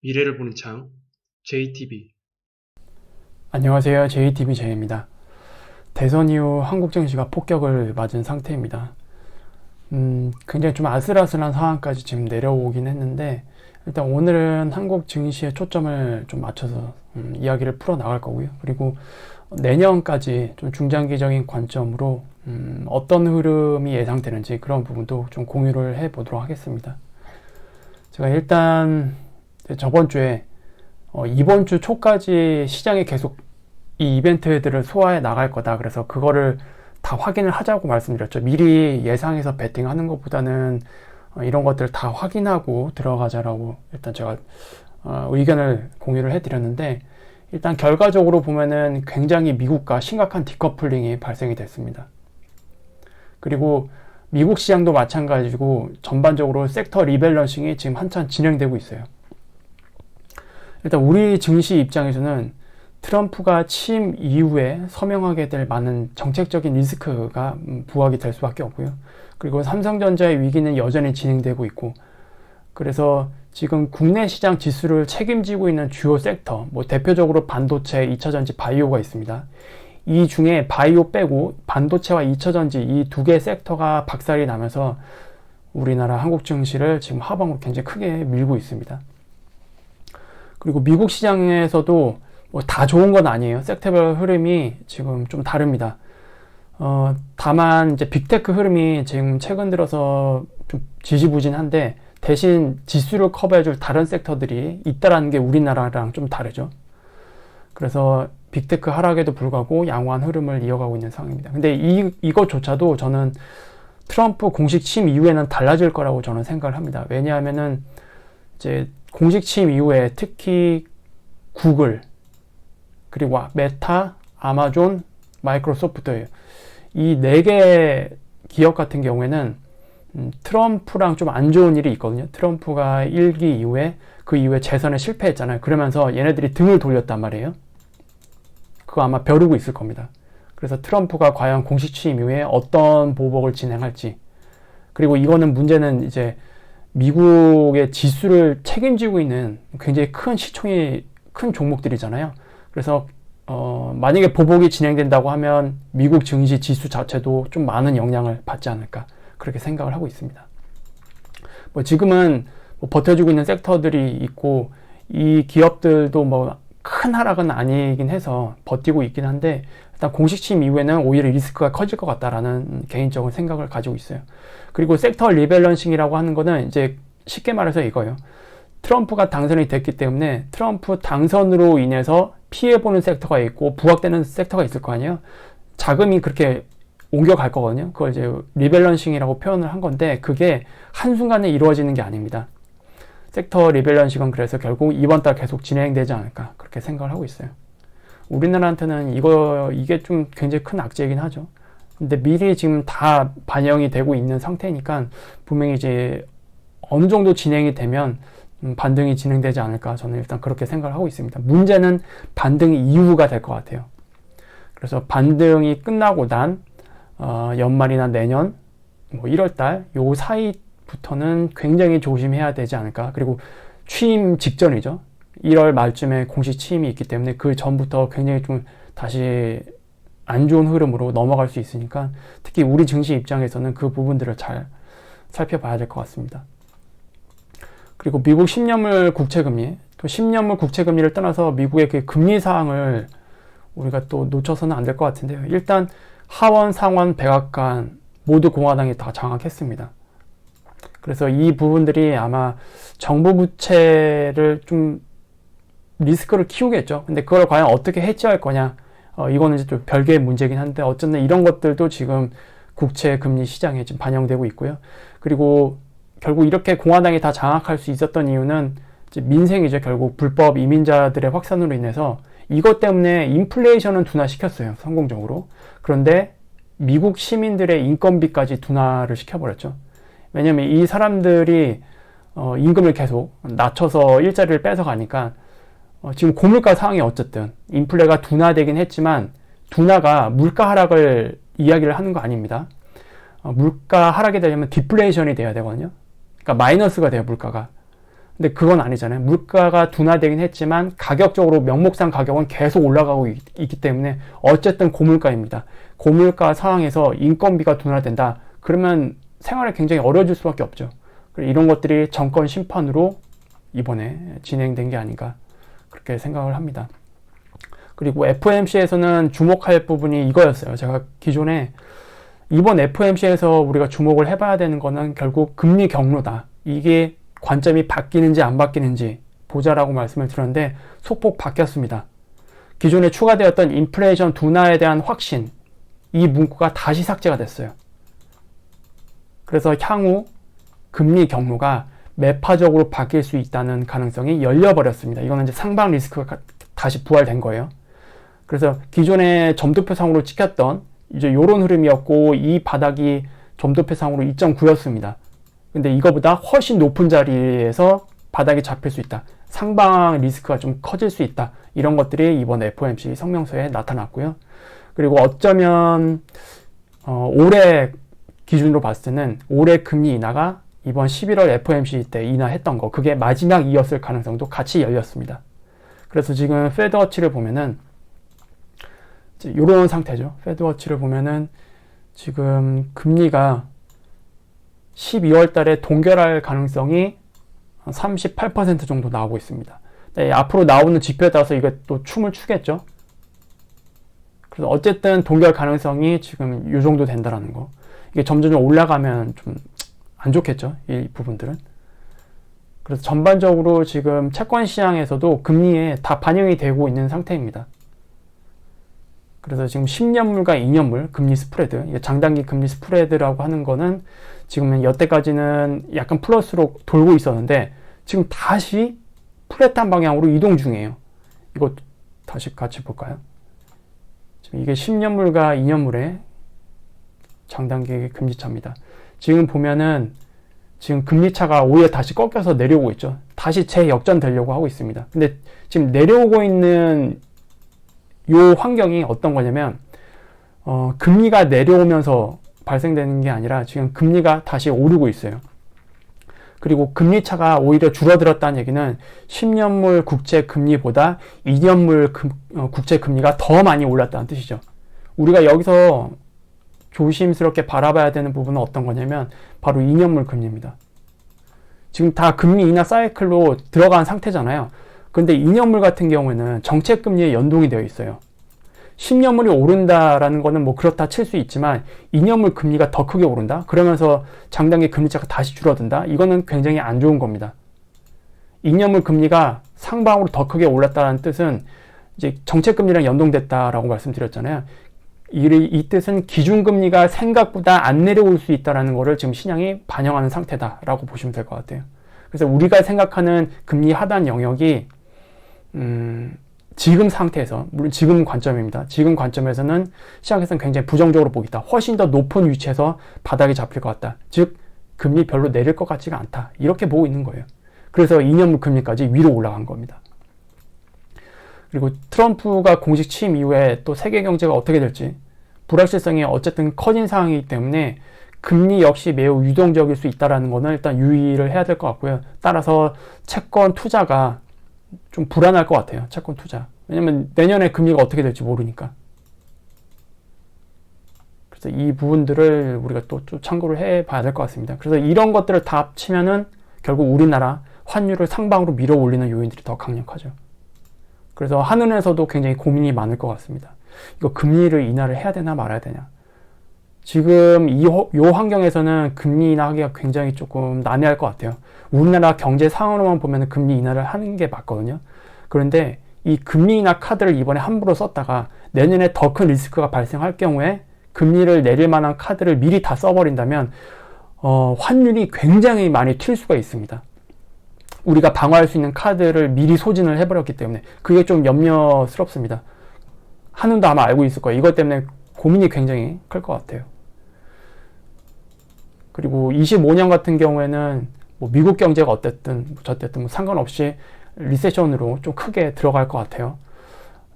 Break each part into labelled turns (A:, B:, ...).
A: 미래를 보는 창 JTB
B: 안녕하세요. JTB 제입니다. 대선 이후 한국 증시가 폭격을 맞은 상태입니다. 음, 굉장히 좀 아슬아슬한 상황까지 지금 내려오긴 했는데, 일단 오늘은 한국 증시에 초점을 좀 맞춰서 음, 이야기를 풀어 나갈 거고요. 그리고 내년까지 좀 중장기적인 관점으로 음, 어떤 흐름이 예상되는지 그런 부분도 좀 공유를 해 보도록 하겠습니다. 제가 일단 저번 주에 어, 이번 주 초까지 시장에 계속 이 이벤트들을 소화해 나갈 거다. 그래서 그거를 다 확인을 하자고 말씀드렸죠. 미리 예상해서 베팅하는 것보다는 어, 이런 것들 다 확인하고 들어가자라고 일단 제가 어, 의견을 공유를 해드렸는데 일단 결과적으로 보면은 굉장히 미국과 심각한 디커플링이 발생이 됐습니다. 그리고 미국 시장도 마찬가지고 전반적으로 섹터 리밸런싱이 지금 한참 진행되고 있어요. 일단 우리 증시 입장에서는 트럼프가 취임 이후에 서명하게 될 많은 정책적인 리스크가 음, 부각이 될 수밖에 없고요. 그리고 삼성전자의 위기는 여전히 진행되고 있고, 그래서 지금 국내 시장 지수를 책임지고 있는 주요 섹터, 뭐 대표적으로 반도체, 2차전지, 바이오가 있습니다. 이 중에 바이오 빼고 반도체와 2차전지 이 두 개 섹터가 박살이 나면서 우리나라 한국 증시를 지금 하방으로 굉장히 크게 밀고 있습니다. 그리고 미국 시장에서도 뭐 다 좋은 건 아니에요. 섹터별 흐름이 지금 좀 다릅니다. 어, 다만 이제 빅테크 흐름이 지금 최근 들어서 좀 지지부진한데 대신 지수를 커버해줄 다른 섹터들이 있다라는 게 우리나라랑 좀 다르죠. 그래서 빅테크 하락에도 불구하고 양호한 흐름을 이어가고 있는 상황입니다. 근데 이, 이것조차도 저는 트럼프 공식 취임 이후에는 달라질 거라고 저는 생각을 합니다. 왜냐하면은 이제 공식 취임 이후에 특히 구글, 그리고 메타, 아마존, 마이크로소프트예요. 이네 개 기업 같은 경우에는 음, 트럼프랑 좀 안 좋은 일이 있거든요. 트럼프가 1기 이후에 그 이후에 재선에 실패했잖아요. 그러면서 얘네들이 등을 돌렸단 말이에요. 그거 아마 벼르고 있을 겁니다. 그래서 트럼프가 과연 공식 취임 이후에 어떤 보복을 진행할지 그리고 이거는 문제는 이제 미국의 지수를 책임지고 있는 굉장히 큰 시총이 큰 종목들이잖아요. 그래서 어, 만약에 보복이 진행된다고 하면 미국 증시 지수 자체도 좀 많은 영향을 받지 않을까 그렇게 생각을 하고 있습니다. 뭐 지금은 뭐 버텨주고 있는 섹터들이 있고 이 기업들도 뭐 큰 하락은 아니긴 해서 버티고 있긴 한데 일단 공식 취임 이후에는 오히려 리스크가 커질 것 같다라는 개인적인 생각을 가지고 있어요. 그리고 섹터 리밸런싱이라고 하는 거는 이제 쉽게 말해서 이거예요. 트럼프가 당선이 됐기 때문에 트럼프 당선으로 인해서 피해보는 섹터가 있고 부각되는 섹터가 있을 거 아니에요. 자금이 그렇게 옮겨갈 거거든요. 그걸 이제 리밸런싱이라고 표현을 한 건데 그게 한순간에 이루어지는 게 아닙니다. 섹터 리밸런싱은 그래서 결국 이번 달 계속 진행되지 않을까 그렇게 생각을 하고 있어요. 우리나라한테는 이거 이게 좀 굉장히 큰 악재이긴 하죠. 근데 미리 지금 다 반영이 되고 있는 상태니까 분명히 이제 어느 정도 진행이 되면 음, 반등이 진행되지 않을까 저는 일단 그렇게 생각을 하고 있습니다. 문제는 반등 이후가 될 것 같아요. 그래서 반등이 끝나고 난 어, 연말이나 내년 뭐 1월달 요 사이부터는 굉장히 조심해야 되지 않을까. 그리고 취임 직전이죠. 1월 말쯤에 공식 취임이 있기 때문에 그 전부터 굉장히 좀 다시 안 좋은 흐름으로 넘어갈 수 있으니까 특히 우리 증시 입장에서는 그 부분들을 잘 살펴봐야 될 것 같습니다. 그리고 미국 10년물 국채금리, 또 10년물 국채금리를 떠나서 미국의 그 금리 사항을 우리가 또 놓쳐서는 안 될 것 같은데요. 일단 하원, 상원, 백악관 모두 공화당이 다 장악했습니다. 그래서 이 부분들이 아마 정부 부채를 좀 리스크를 키우겠죠. 근데 그걸 과연 어떻게 해지할 거냐? 어, 이거는 이제 좀 별개의 문제긴 한데 어쨌든 이런 것들도 지금 국채 금리 시장에 지금 반영되고 있고요. 그리고 결국 이렇게 공화당이 다 장악할 수 있었던 이유는 민생이죠. 결국 불법 이민자들의 확산으로 인해서 이것 때문에 인플레이션은 둔화시켰어요. 성공적으로. 그런데 미국 시민들의 인건비까지 둔화를 시켜버렸죠. 왜냐면 이 사람들이 어, 임금을 계속 낮춰서 일자리를 뺏어가니까 어, 지금 고물가 상황이 어쨌든 인플레가 둔화되긴 했지만 둔화가 물가 하락을 이야기를 하는 거 아닙니다. 어, 물가 하락이 되려면 디플레이션이 돼야 되거든요. 그러니까 마이너스가 돼요, 물가가. 근데 그건 아니잖아요. 물가가 둔화되긴 했지만 가격적으로 명목상 가격은 계속 올라가고 있, 기 때문에 어쨌든 고물가입니다. 고물가 상황에서 인건비가 둔화된다. 그러면 생활이 굉장히 어려워질 수밖에 없죠. 이런 것들이 정권 심판으로 이번에 진행된 게 아닌가 그렇게 생각을 합니다. 그리고 FOMC에서는 주목할 부분이 이거였어요. 제가 기존에 이번 FOMC에서 우리가 주목을 해봐야 되는 거는 결국 금리 경로다. 이게 관점이 바뀌는지 안 바뀌는지 보자라고 말씀을 드렸는데 소폭 바뀌었습니다. 기존에 추가되었던 인플레이션 둔화에 대한 확신, 이 문구가 다시 삭제가 됐어요. 그래서 향후 금리 경로가 매파적으로 바뀔 수 있다는 가능성이 열려버렸습니다. 이거는 이제 상방 리스크가 다시 부활된 거예요. 그래서 기존에 점도표상으로 찍혔던 이제 요런 흐름이었고 이 바닥이 점도표상으로 2.9였습니다. 근데 이거보다 훨씬 높은 자리에서 바닥이 잡힐 수 있다. 상방 리스크가 좀 커질 수 있다. 이런 것들이 이번 FOMC 성명서에 나타났고요. 그리고 어쩌면 어, 올해 기준으로 봤을 때는 올해 금리 인하가 이번 11월 FOMC 때 인하했던 거 그게 마지막이었을 가능성도 같이 열렸습니다. 그래서 지금 페드워치를 보면은 이런 상태죠. 페드워치를 보면은 지금 금리가 12월 달에 동결할 가능성이 38% 정도 나오고 있습니다. 네, 앞으로 나오는 지표에 따라서 이게 또 춤을 추겠죠. 그래서 어쨌든 동결 가능성이 지금 이 정도 된다라는 거. 이게 점점 올라가면 좀 안 좋겠죠. 이 부분들은. 그래서 전반적으로 지금 채권 시장에서도 금리에 다 반영이 되고 있는 상태입니다. 그래서 지금 10년물과 2년물 금리 스프레드, 장단기 금리 스프레드라고 하는 거는 지금은 여태까지는 약간 플러스로 돌고 있었는데 지금 다시 플랫한 방향으로 이동 중이에요. 이거 다시 같이 볼까요? 지금 이게 10년물과 2년물의 장단기 금리 차입니다. 지금 보면은 지금 금리 차가 오히려 다시 꺾여서 내려오고 있죠. 다시 재역전 되려고 하고 있습니다. 근데 지금 내려오고 있는 요 환경이 어떤 거냐면 어, 금리가 내려오면서 발생되는 게 아니라 지금 금리가 다시 오르고 있어요. 그리고 금리 차가 오히려 줄어들었다는 얘기는 10년물 국채 금리보다 2년물 금, 어, 국채 금리가 더 많이 올랐다는 뜻이죠. 우리가 여기서 조심스럽게 바라봐야 되는 부분은 어떤 거냐면 바로 2년물 금리입니다. 지금 다 금리 인하 사이클로 들어간 상태잖아요. 근데 2년물 같은 경우에는 정책 금리에 연동이 되어 있어요. 10년물이 오른다라는 거는 뭐 그렇다 칠 수 있지만 2년물 금리가 더 크게 오른다? 그러면서 장단기 금리 차가 다시 줄어든다? 이거는 굉장히 안 좋은 겁니다. 2년물 금리가 상방으로 더 크게 올랐다는 뜻은 이제 정책 금리랑 연동됐다라고 말씀드렸잖아요. 이, 이 뜻은 기준금리가 생각보다 안 내려올 수 있다라는 것을 지금 신앙이 반영하는 상태다라고 보시면 될 것 같아요. 그래서 우리가 생각하는 금리 하단 영역이 음, 지금 상태에서 물론 지금 관점입니다. 지금 관점에서는 시장에서는 굉장히 부정적으로 보겠다. 훨씬 더 높은 위치에서 바닥이 잡힐 것 같다. 즉 금리 별로 내릴 것 같지가 않다. 이렇게 보고 있는 거예요. 그래서 2년물 금리까지 위로 올라간 겁니다. 그리고 트럼프가 공식 취임 이후에 또 세계 경제가 어떻게 될지 불확실성이 어쨌든 커진 상황이기 때문에 금리 역시 매우 유동적일 수 있다는 것은 일단 유의를 해야 될 것 같고요. 따라서 채권 투자가 좀 불안할 것 같아요. 채권 투자. 왜냐면 내년에 금리가 어떻게 될지 모르니까. 그래서 이 부분들을 우리가 또, 또 참고를 해 봐야 될 것 같습니다. 그래서 이런 것들을 다 합치면은 결국 우리나라 환율을 상방으로 밀어 올리는 요인들이 더 강력하죠. 그래서 한은에서도 굉장히 고민이 많을 것 같습니다. 이거 금리를 인하를 해야 되나 말아야 되냐. 지금 이, 요 환경에서는 금리 인하하기가 굉장히 조금 난해할 것 같아요. 우리나라 경제 상황으로만 보면 금리 인하를 하는 게 맞거든요. 그런데 이 금리 인하 카드를 이번에 함부로 썼다가 내년에 더 큰 리스크가 발생할 경우에 금리를 내릴 만한 카드를 미리 다 써버린다면 어, 환율이 굉장히 많이 튈 수가 있습니다. 우리가 방어할 수 있는 카드를 미리 소진을 해버렸기 때문에 그게 좀 염려스럽습니다. 한은도 아마 알고 있을 거예요. 이것 때문에 고민이 굉장히 클 것 같아요. 그리고 25년 같은 경우에는 뭐 미국 경제가 어땠든 뭐 저쨌든 뭐 상관없이 리세션으로 좀 크게 들어갈 것 같아요.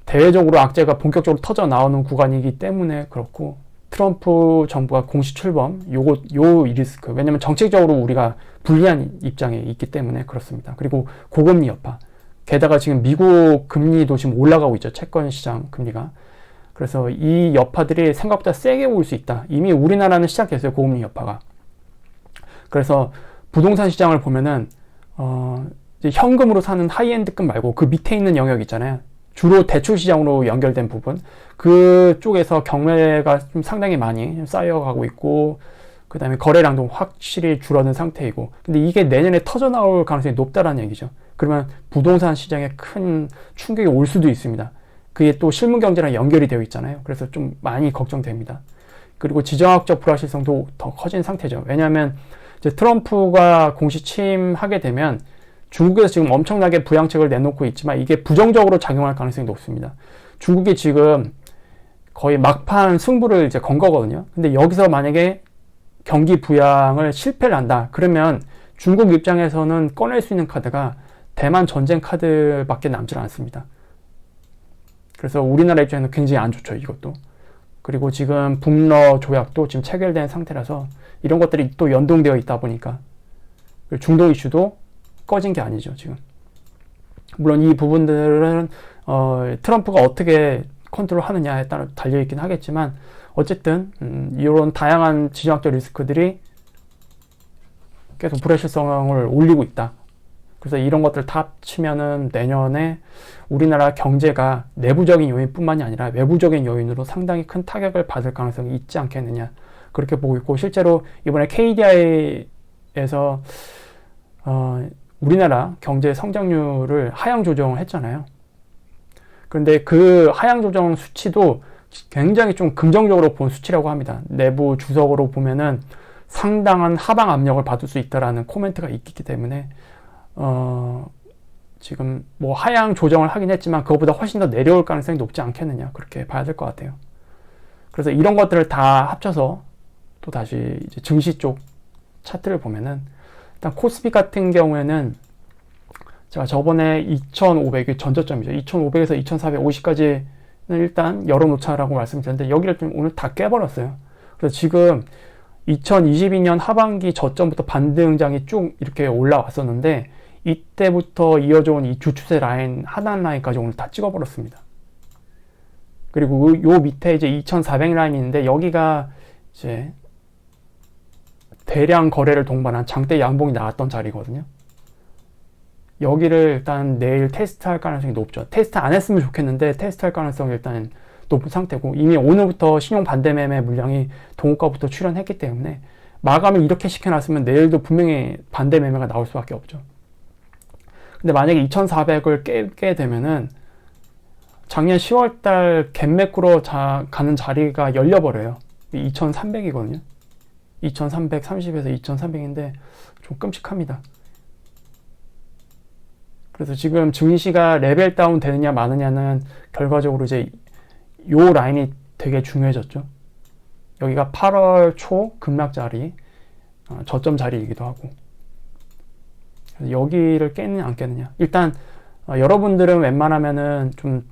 B: 대외적으로 악재가 본격적으로 터져 나오는 구간이기 때문에 그렇고 트럼프 정부가 공식 출범 요거 요 리스크 왜냐면 정책적으로 우리가 불리한 입장에 있기 때문에 그렇습니다. 그리고 고금리 여파 게다가 지금 미국 금리도 지금 올라가고 있죠 채권 시장 금리가 그래서 이 여파들이 생각보다 세게 올 수 있다. 이미 우리나라는 시작했어요 고금리 여파가 그래서 부동산 시장을 보면은 어 현금으로 사는 하이엔드급 말고 그 밑에 있는 영역 있잖아요. 주로 대출 시장으로 연결된 부분. 그쪽에서 경매가 좀 상당히 많이 쌓여가고 있고 그 다음에 거래량도 확실히 줄어든 상태이고. 근데 이게 내년에 터져 나올 가능성이 높다라는 얘기죠. 그러면 부동산 시장에 큰 충격이 올 수도 있습니다. 그게 또 실물 경제랑 연결이 되어 있잖아요. 그래서 좀 많이 걱정됩니다. 그리고 지정학적 불확실성도 더 커진 상태죠. 왜냐하면 이제 트럼프가 공식 취임하게 되면 중국에서 지금 엄청나게 부양책을 내놓고 있지만 이게 부정적으로 작용할 가능성이 높습니다. 중국이 지금 거의 막판 승부를 이제 건 거거든요. 근데 여기서 만약에 경기 부양을 실패를 한다. 그러면 중국 입장에서는 꺼낼 수 있는 카드가 대만 전쟁 카드밖에 남질 않습니다. 그래서 우리나라 입장에는 굉장히 안 좋죠, 이것도. 그리고 지금 북러 조약도 지금 체결된 상태라서 이런 것들이 또 연동되어 있다 보니까 중동 이슈도 꺼진 게 아니죠, 지금. 물론 이 부분들은 어, 트럼프가 어떻게 컨트롤 하느냐에 따라 달려있긴 하겠지만 어쨌든 음, 이런 다양한 지정학적 리스크들이 계속 불확실성을 올리고 있다. 그래서 이런 것들 다 합치면은 내년에 우리나라 경제가 내부적인 요인뿐만이 아니라 외부적인 요인으로 상당히 큰 타격을 받을 가능성이 있지 않겠느냐 그렇게 보고 있고 실제로 이번에 KDI에서 어, 우리나라 경제 성장률을 하향 조정을 했잖아요. 그런데 그 하향 조정 수치도 굉장히 좀 긍정적으로 본 수치라고 합니다. 내부 주석으로 보면은 상당한 하방 압력을 받을 수 있다라는 코멘트가 있기 때문에 어 지금 뭐 하향 조정을 하긴 했지만 그것보다 훨씬 더 내려올 가능성이 높지 않겠느냐 그렇게 봐야 될 것 같아요. 그래서 이런 것들을 다 합쳐서 또 다시 이제 증시 쪽 차트를 보면은 일단 코스피 같은 경우에는 제가 저번에 2,500이 전저점이죠. 2,500에서 2,450까지는 일단 열어놓자라고 말씀드렸는데 여기를 좀 오늘 다 깨버렸어요. 그래서 지금 2022년 하반기 저점부터 반등장이 쭉 이렇게 올라왔었는데 이때부터 이어져 온 이 주추세 라인 하단 라인까지 오늘 다 찍어버렸습니다. 그리고 요 밑에 이제 2,400 라인이 있는데 여기가 이제 대량 거래를 동반한 장대 양봉이 나왔던 자리거든요. 여기를 일단 내일 테스트할 가능성이 높죠. 테스트 안 했으면 좋겠는데 테스트할 가능성이 일단 높은 상태고 이미 오늘부터 신용 반대 매매 물량이 동호가부터 출현했기 때문에 마감을 이렇게 시켜놨으면 내일도 분명히 반대 매매가 나올 수밖에 없죠. 근데 만약에 2,400을 깨게 되면은 작년 10월달 갭매꾸로 가는 자리가 열려버려요. 2,300이거든요. 2330에서 2300인데 좀 끔찍합니다. 그래서 지금 증시가 레벨 다운 되느냐 마느냐는 결과적으로 이제 요 라인이 되게 중요해졌죠. 여기가 8월 초 급락 자리, 어, 저점 자리이기도 하고. 여기를 깨느냐 안 깨느냐. 일단 어, 여러분들은 웬만하면은 좀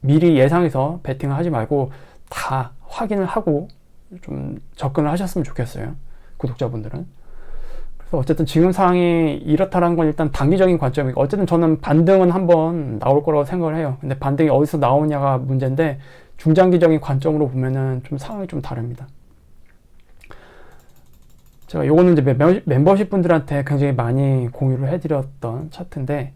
B: 미리 예상해서 베팅을 하지 말고 다 확인을 하고 좀 접근을 하셨으면 좋겠어요. 구독자분들은. 그래서 어쨌든 지금 상황이 이렇다는 건 일단 단기적인 관점이고 어쨌든 저는 반등은 한번 나올 거라고 생각을 해요. 근데 반등이 어디서 나오냐가 문제인데 중장기적인 관점으로 보면은 좀 상황이 좀 다릅니다. 제가 요거는 이제 멤버십 분들한테 굉장히 많이 공유를 해드렸던 차트인데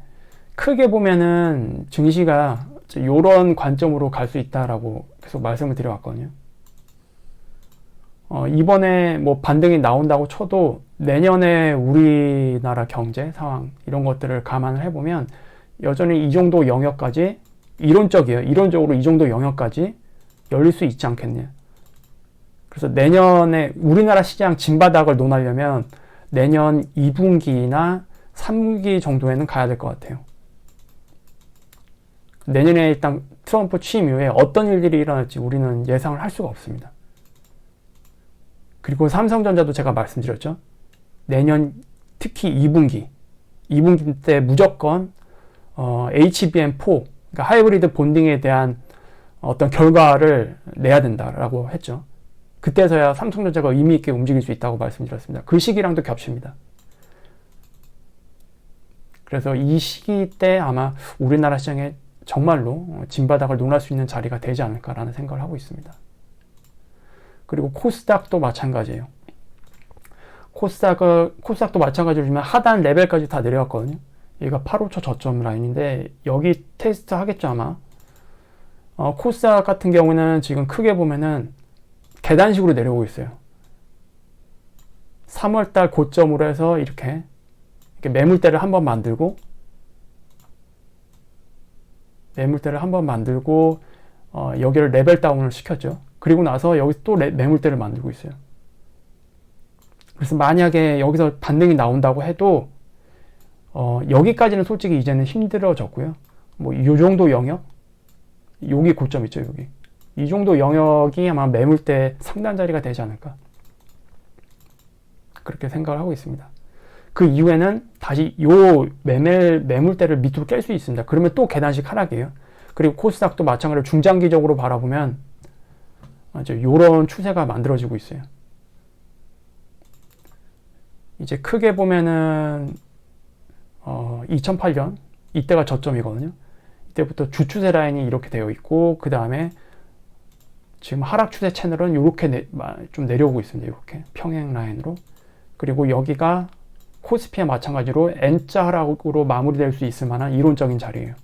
B: 크게 보면은 증시가 이런 관점으로 갈 수 있다라고 계속 말씀을 드려왔거든요. 어, 이번에 뭐 반등이 나온다고 쳐도 내년에 우리나라 경제 상황 이런 것들을 감안을 해보면 여전히 이 정도 영역까지 이론적이에요. 이론적으로 이 정도 영역까지 열릴 수 있지 않겠냐. 그래서 내년에 우리나라 시장 진바닥을 논하려면 내년 2분기나 3분기 정도에는 가야 될 것 같아요. 내년에 일단 트럼프 취임 이후에 어떤 일들이 일어날지 우리는 예상을 할 수가 없습니다. 그리고 삼성전자도 제가 말씀드렸죠. 내년 특히 2분기, 2분기 때 무조건 어, HBM4, 그러니까 하이브리드 본딩에 대한 어떤 결과를 내야 된다라고 했죠. 그때서야 삼성전자가 의미 있게 움직일 수 있다고 말씀드렸습니다. 그 시기랑도 겹칩니다. 그래서 이 시기 때 아마 우리나라 시장에 정말로 진바닥을 논할 수 있는 자리가 되지 않을까라는 생각을 하고 있습니다. 그리고 코스닥도 마찬가지예요. 코스닥은 코스닥도 마찬가지로지만 하단 레벨까지 다 내려왔거든요. 얘가 8호초 저점 라인인데 여기 테스트 하겠죠 아마. 어, 코스닥 같은 경우는 지금 크게 보면은 계단식으로 내려오고 있어요. 3월달 고점으로 해서 이렇게, 이렇게 매물대를 한번 만들고 매물대를 한번 만들고 어, 여기를 레벨 다운을 시켰죠. 그리고 나서 여기 또 레- 매물대를 만들고 있어요. 그래서 만약에 여기서 반등이 나온다고 해도 어, 여기까지는 솔직히 이제는 힘들어졌고요. 뭐 이 정도 영역, 여기 고점 있죠, 여기. 이 정도 영역이 아마 매물대 상단 자리가 되지 않을까. 그렇게 생각을 하고 있습니다. 그 이후에는 다시 요 매매, 매물대를 밑으로 깰 수 있습니다. 그러면 또 계단식 하락이에요. 그리고 코스닥도 마찬가지로 중장기적으로 바라보면 이제 요런 추세가 만들어지고 있어요. 이제 크게 보면은 어, 2008년 이때가 저점이거든요. 이때부터 주추세 라인이 이렇게 되어 있고 그 다음에 지금 하락 추세 채널은 이렇게 좀 내려오고 있습니다. 이렇게 평행 라인으로 그리고 여기가 코스피와 마찬가지로 N자 하락으로 마무리될 수 있을 만한 이론적인 자리예요.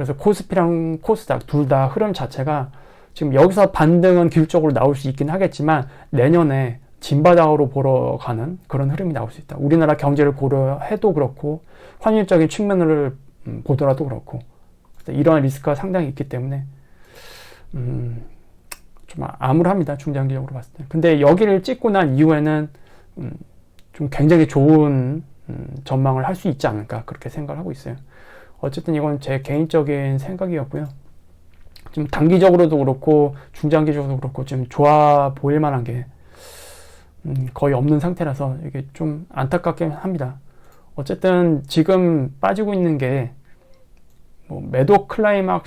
B: 그래서 코스피랑 코스닥 둘 다 흐름 자체가 지금 여기서 반등은 기술적으로 나올 수 있긴 하겠지만 내년에 진바닥으로 보러 가는 그런 흐름이 나올 수 있다. 우리나라 경제를 고려해도 그렇고 환율적인 측면을 음, 보더라도 그렇고 이러한 리스크가 상당히 있기 때문에 음, 좀 암울합니다. 중장기적으로 봤을 때. 근데 여기를 찍고 난 이후에는 음, 좀 굉장히 좋은 음, 전망을 할 수 있지 않을까 그렇게 생각을 하고 있어요. 어쨌든 이건 제 개인적인 생각이었고요. 지금 단기적으로도 그렇고 중장기적으로도 그렇고 지금 좋아 보일 만한 게 음, 거의 없는 상태라서 이게 좀 안타깝긴 합니다. 어쨌든 지금 빠지고 있는 게 뭐 매도 클라이막스냐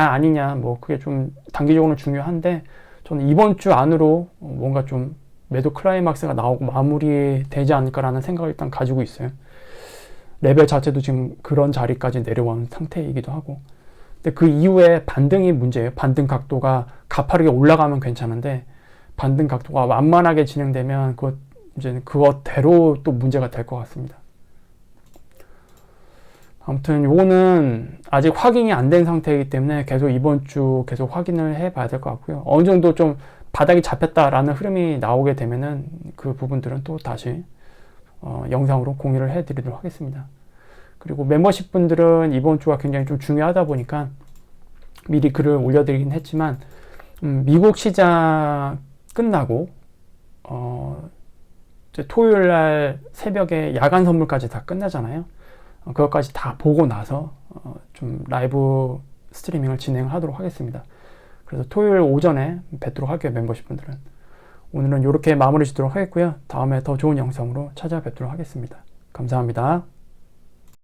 B: 아니냐 뭐 그게 좀 단기적으로 중요한데 저는 이번 주 안으로 뭔가 좀 매도 클라이막스가 나오고 마무리되지 않을까라는 생각을 일단 가지고 있어요. 레벨 자체도 지금 그런 자리까지 내려온 상태이기도 하고. 근데 그 이후에 반등이 문제예요. 반등 각도가 가파르게 올라가면 괜찮은데 반등 각도가 완만하게 진행되면 그것 이제 그것대로 또 문제가 될 것 같습니다. 아무튼 요거는 아직 확인이 안 된 상태이기 때문에 계속 이번 주 계속 확인을 해 봐야 될 것 같고요. 어느 정도 좀 바닥이 잡혔다라는 흐름이 나오게 되면은 그 부분들은 또 다시 어, 영상으로 공유를 해 드리도록 하겠습니다. 그리고 멤버십 분들은 이번 주가 굉장히 좀 중요하다 보니까 미리 글을 올려드리긴 했지만 음, 미국 시장 끝나고 어, 토요일 날 새벽에 야간 선물까지 다 끝나잖아요. 어, 그것까지 다 보고 나서 어, 좀 라이브 스트리밍을 진행하도록 하겠습니다. 그래서 토요일 오전에 뵙도록 할게요, 멤버십 분들은. 오늘은 이렇게 마무리 짓도록 하겠고요. 다음에 더 좋은 영상으로 찾아뵙도록 하겠습니다. 감사합니다.